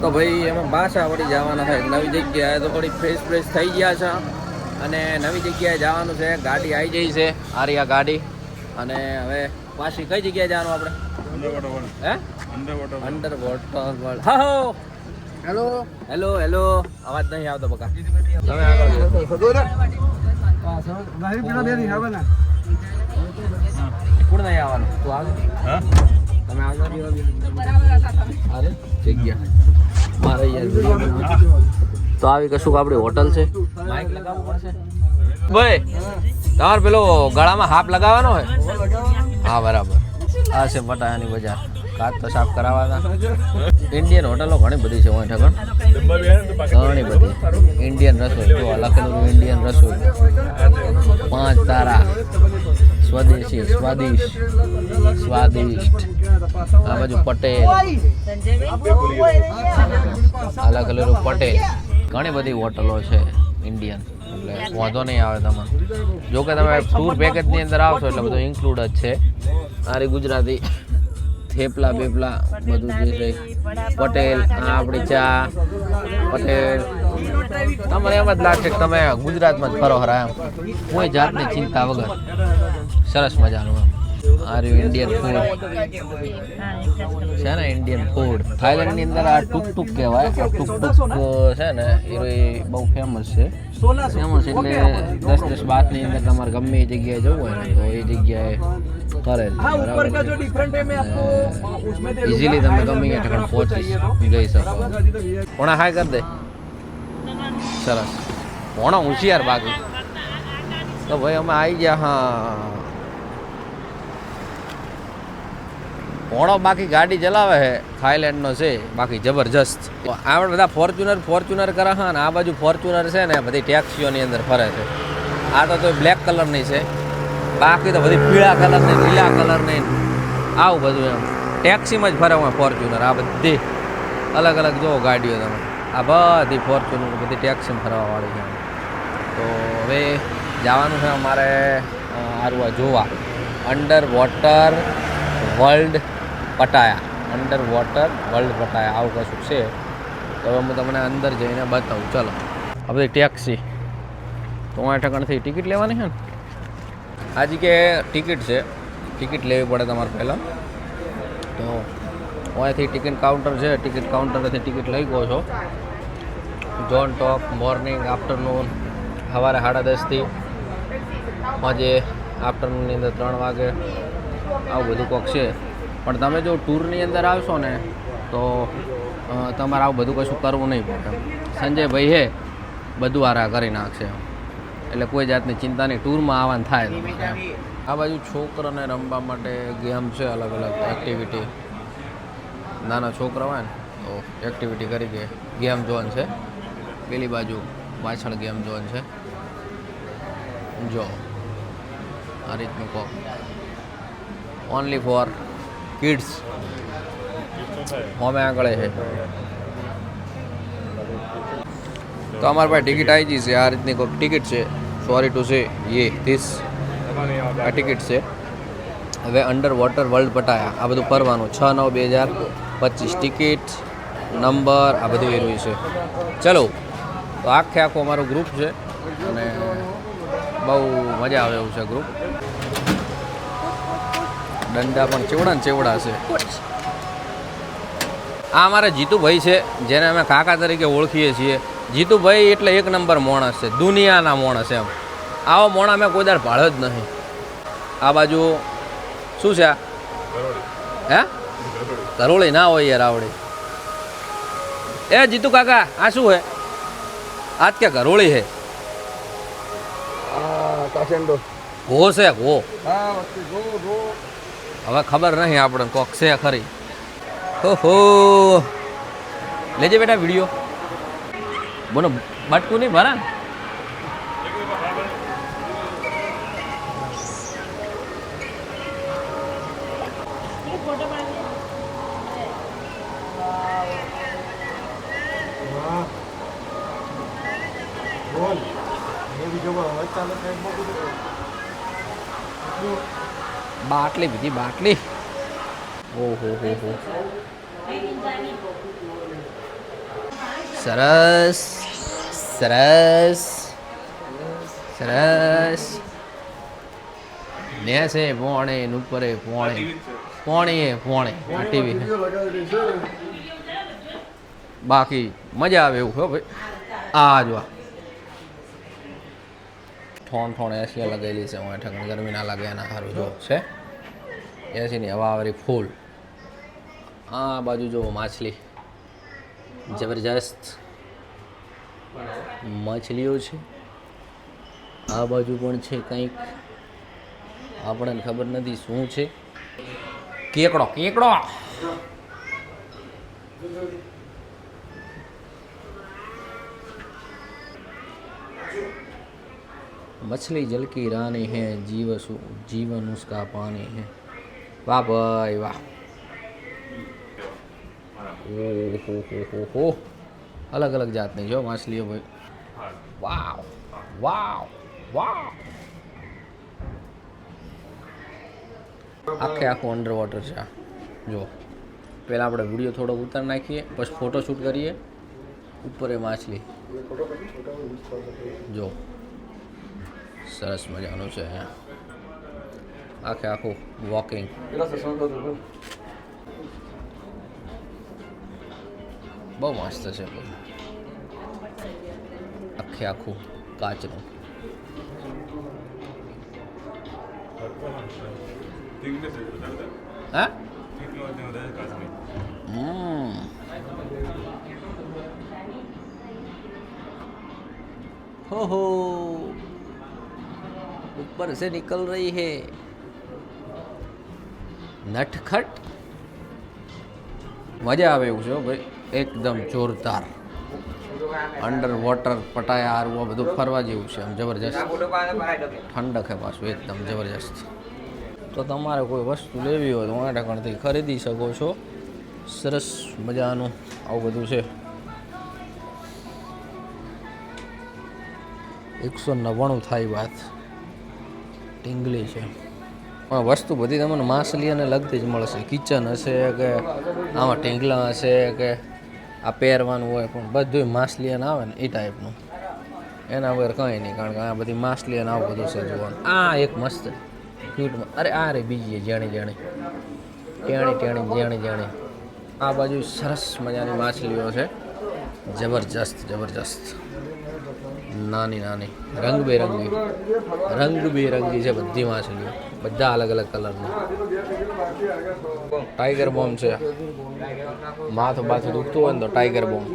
તો ભાઈ એમાં પાછા વળી જવાના થાય નવી જગ્યાએ તો થોડી ફ્રેશ ફ્રેશ થઈ ગયા છે. અને નવી જગ્યાએ જવાનું છે. ગાડી આવી જઈ છે. આરિયા ગાડી. અને હવે પાછી કઈ જગ્યાએ જવાનું આપણે? હે? અંડર વોટર વર્લ્ડ હા હો! હેલો? Hello hello. અવાજ નહીં આવતો બકા. તમે આગળ કોણ નહીં આવવાનું? તું આવજો તમે આવજો અરે જગ્યા. તો આવી કશું આપણી હોટલ છે. માઇક લગાવવું પડશે. ભાઈ તમારે પેલો ગળામાં હાફ લગાવવાનો હોય? હા બરાબર. આ છે પટાયાની બજાર. કાચ તો સાફ કરાવવાના. ઇન્ડિયન હોટલો ઘણી બધી છે હોય ઠગણ. ઘણી બધી. ઇન્ડિયન રસોઈ. જો લખેલું ઇન્ડિયન રસોઈ. પાંચ તારા. સ્વદેશી સ્વાદિષ્ટ સ્વાદિષ્ટ આ બાજુ પટેલ અલગ અલગ પટેલ ઘણી બધી હોટલો છે ઇન્ડિયન એટલે વાંધો નહીં આવે તમને જો કે તમે ટૂર પેકેજની અંદર આવશો એટલે બધું ઇન્ક્લુડ જ છે આરી ગુજરાતી થેપલા બેપલા બધું જે છે પટેલ આ આપણી ચા પટેલ તમને એમ જ લાગશે કે તમે ગુજરાતમાં જ ફરો હરા એમ કોઈ જાતની ચિંતા વગર સરસ મજાનું આર રહ્યું ઇન્ડિયન ફૂડ છે ને ઇન્ડિયન ફૂડ થાઈલેન્ડની અંદર આ ટુક ટુક કહેવાય આ ટુક ટુક છે ને એ બહુ ફેમસ છે. ફેમસ એટલે દસ દસ બાતની અંદર તમારે ગમે એ જગ્યાએ જવું હોય ને તો એ જગ્યાએ કરે ઇઝીલી તમે ગમે એ ઠેકાણ પહોંચી જઈ શકો. પોણા હાય કરી દે. સરસ. પોણા હોશિયાર બાકી તો ભાઈ અમે આવી ગયા હા. પોણો બાકી ગાડી ચલાવે છે, થાઈલેન્ડનો છે, બાકી જબરજસ્ત. આપણે બધા ફોર્ચ્યુનર ફોર્ચ્યુનર કરે હા ને, આ બાજુ ફોર્ચ્યુનર છે ને, બધી ટેક્સીઓની અંદર ફરે છે. આ તો તો બ્લેક કલરની છે. બાકી તો બધી પીળા કલરની, લીલા કલરની, આવું બધું એમ. ટેક્સીમાં જ ફરે હું ફોર્ચ્યુનર, આ બધી. અલગ અલગ જુઓ ગાડીઓ તમે. આ બધી ફોર્ચ્યુનર, બધી ટેક્સીમાં ફરવાવાળી છે. તો હવે જવાનું છે અમારે આરવા જોવા. Under water world Pattaya under water world Pattaya, આવું કશું છે. તો હવે હું તમને અંદર જઈને બતાવું. ચલો, હવે ટેક્સી તો આ ઠેકાણથી ટિકિટ લેવાની છે ને? આ જગ્યાએ ટિકિટ છે. ટિકિટ લેવી પડે તમારે પહેલાં. તો અહીંયાથી ટિકિટ કાઉન્ટર છે ટિકિટ કાઉન્ટરથી ટિકિટ લઈ ગયો છો. જોન ટોક મોર્નિંગ આફ્ટરનૂન સવારે સાડા દસથી. સાંજે આફ્ટરનૂનની અંદર ત્રણ વાગે. આવું બધું કોક છે. પણ તમે જો ટૂરની અંદર આવશો ને, તો તમારે આવું બધું કશું કરવું નહીં પડે. સંજયભાઈ હે, બધું આરા કરી નાખશે. એટલે કોઈ જાતની ચિંતા નહીં ટૂરમાં આવવાનું થાય આ બાજુ છોકરાને રમવા માટે ગેમ છે અલગ અલગ એક્ટિવિટી નાના છોકરા હોય ને, તો એક્ટિવિટી કરી કે ગેમ ઝોન છે. પેલી બાજુ પાછળ ગેમ ઝોન છે. જો, આ રીતનું કહો ઓનલી ફોર કિડ્સ હોમે આગળ છે. તો અમારી પાસે ટિકિટ આવી ગઈ છે. આ રીતની કોઈક ટિકિટ છે. સોરી ટુ સે યે ધીસ આ ટિકિટ છે. હવે અંડર વોટર વર્લ્ડ પટાયા. આ બધું ફરવાનું. છ, નવ, બે હજાર પચીસ. ટિકિટ નંબર આ બધું એ રહ્યું છે. ચલો, તો આખે આખું અમારું ગ્રુપ છે. અને બહુ મજા આવે એવું છે ગ્રુપ દંડા પણ ચેવડા ને ચેવડા છે. આ અમારા જીતુભાઈ છે જેને અમે કાકા તરીકે ઓળખીએ છીએ. જીતુભાઈ એટલે એક નંબર માણસ છે દુનિયાના માણસ એમ. આવો મોણા મેં કોઈ દાડ ભાળ્યો જ નહીં. આ બાજુ શું છે આ? હે? કરોળી ના હોય યાર આવડી. એ જીતુ કાકા આ શું હે? આજ કે કરોળી હે. ઘો છે ઘો. હવે ખબર નહીં આપણે કોક છે ખરી. ઓહો. લેજે બેટા વીડિયો બોલો, બટકું નહીં ભરા બાટલી બીજી બાટલી ઓહો, હો હો. સરસ સરસ સરસ. ને છે, પોણે ઉપરે પોણે. પોણીએ પોણે, આ ટીવી બાકી મજા આવે એવું, હો ભાઈ. આ જો ઠોણ ઠોણ એસી લગાવેલી છે, હું ઠગણ ગરમી ના લાગે, એના સારું જો છે. એસીની હવા વાળી ફૂલ. આ બાજુ જુઓ માછલી. જબરજસ્ત માછલીઓ છે. આ બાજુ પણ છે કંઈક. આપણને ખબર નથી શું છે. કેકડો કેકડો! मछली जल की रानी है जीव सु जीवन उसका पानी है વાહ ભાઈ વાહ ઓહો હો હો હો અલગ અલગ જાતની જો માછલીઓ ભાઈ વાવ વાવ વાવ આખે આખું અંડર વોટર છે આ જો પહેલાં આપણે વિડીયો થોડો ઉતાર નાખીએ પછી ફોટો શૂટ કરીએ ઉપર એ માછલી જો સરસ મજાનું છે આખે આખું વોકિંગ બહુ મસ્ત છે ભાઈ આખે આખું કાચનું. હા? હમ. हो हो ऊपर से निकल रही है નટખટ મજા આવે એવું છે હો ભાઈ એકદમ જોરદાર અંડર વોટર પટાયા હારવું આ બધું ફરવા જેવું છે આમ જબરજસ્ત ઠંડક છે પાછું એકદમ જબરજસ્ત તો તમારે કોઈ વસ્તુ લેવી હોય તો વાંટા કણથી ખરીદી શકો છો સરસ મજાનું આવું બધું છે એકસો નવ્વાણું થાય વાત ટીંગલી છે. પણ વસ્તુ બધી તમને માછલી અને લગતી જ મળશે. કિચન હશે કે આમાં ટીંગલા હશે કે આ પહેરવાનું હોય પણ બધું માછલી અને આવે ને એ ટાઈપનું એના વગર કંઈ નહીં, કારણ કે આ બધી માછલી અને આવું બધું છે જોવાનું. આ એક મસ્ત ક્યુટમાં અરે આ રે બીજી જાણી જાણી. ટેણી ટેણી, જાણી જાણી. આ બાજુ સરસ મજાની માછલીઓ છે. જબરજસ્ત જબરજસ્ત. નાની નાની. રંગબેરંગી. રંગબેરંગી છે બધી માછલીઓ. બધા અલગ અલગ કલરની. ટાઈગર બોમ્બ છે. માથું બાથું દુખતું હોય ને તો tiger bomb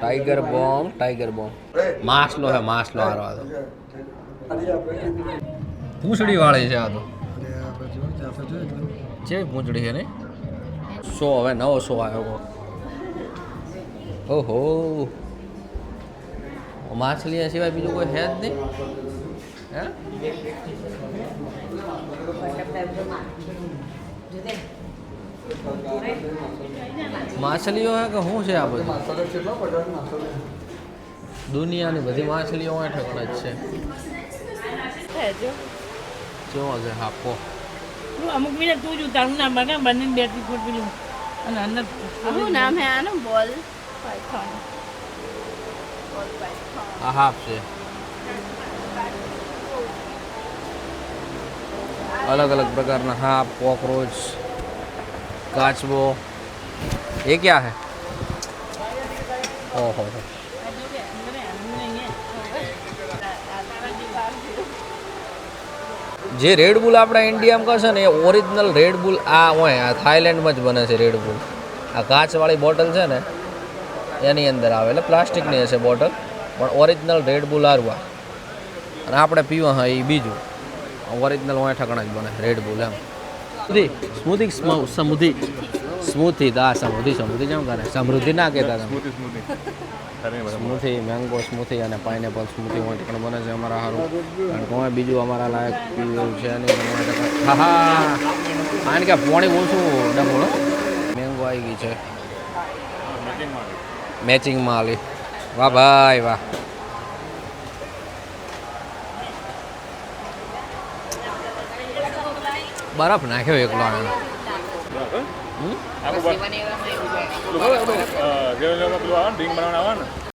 tiger bomb tiger bomb માછલો હે, માછલો હારો આ તો પૂંછડી વાળી છે આ તો. છે પૂંછડી છે ને? શો હવે નવો શો આવ્યો. ઓહો. માછલી સિવાય બીજું કોઈ છે જ નહીં? હે? માછલીઓ હે કે શું છે આ બધું? દુનિયાની બધી માછલીઓ હોય ઠકડ જ છે. જો કેવો છે હાપો હું અમુક મિનિટ તું જ ઉતારું ના બને બંને બેટરી ફૂટ પેલું. અને અંદર શું નામ હે આનું? બોલ. પાયથોન. હાફ છે અલગ અલગ પ્રકારના હાફ કોકરોચ કાચબો એ ક્યાં હે ઓહો. જે રેડ બુલ આપણા ઇન્ડિયામાં કહે ને એ ઓરિજિનલ રેડ બુલ આ હોય આ થાઈલેન્ડમાં જ બને છે રેડ બુલ આ કાચવાળી બોટલ છે ને એની અંદર આવે એટલે પ્લાસ્ટિકની હશે બોટલ પણ ઓરિજિનલ રેડ બુલ આરવા અને આપણે પીવા હા એ બીજું. ઓરિજિનલ હોય ઠકણા જ બને રેડ બુલ એમ. સ્મૂધી સ્મૂધી સમૃદ્ધિ સ્મૂથી દા સમૃદ્ધિ સમૃદ્ધિ જેમ કરે? સમૃદ્ધિ ના કહેતા સ્મૂથી મેંગો સ્મૂથી અને પાઇનેપલ સ્મૂથી હોય પણ બને છે અમારા સારું કારણ કે કોઈ બીજું અમારા લાયક પીવું છે નહીં હા હા. કારણ કે પોણી ઓછું ડબોળો મેંગો આવી ગઈ છે. મેચિંગમાં આલી વાહ ભાઈ વાહ બરફ નાખ્યો એકલો આને ડ્રિંક બનાવવાનું આવે ને